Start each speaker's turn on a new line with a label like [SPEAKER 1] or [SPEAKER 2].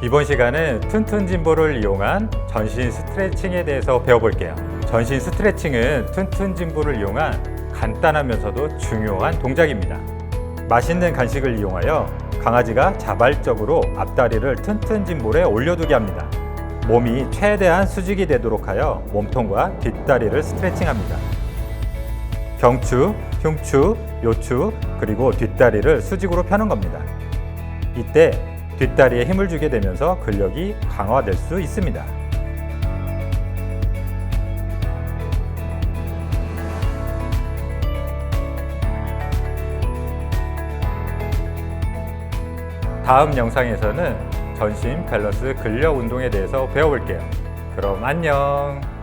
[SPEAKER 1] 이번 시간은 튼튼 진보를 이용한 전신 스트레칭에 대해서 배워볼게요. 전신 스트레칭은 튼튼 진보를 이용한 간단하면서도 중요한 동작입니다. 맛있는 간식을 이용하여 강아지가 자발적으로 앞다리를 튼튼 진볼에 올려두게 합니다. 몸이 최대한 수직이 되도록 하여 몸통과 뒷다리를 스트레칭합니다. 경추, 흉추, 요추, 그리고 뒷다리를 수직으로 펴는 겁니다. 이때 뒷다리에 힘을 주게 되면서 근력이 강화될 수 있습니다. 다음 영상에서는 전신 밸런스 근력 운동에 대해서 배워볼게요. 그럼 안녕!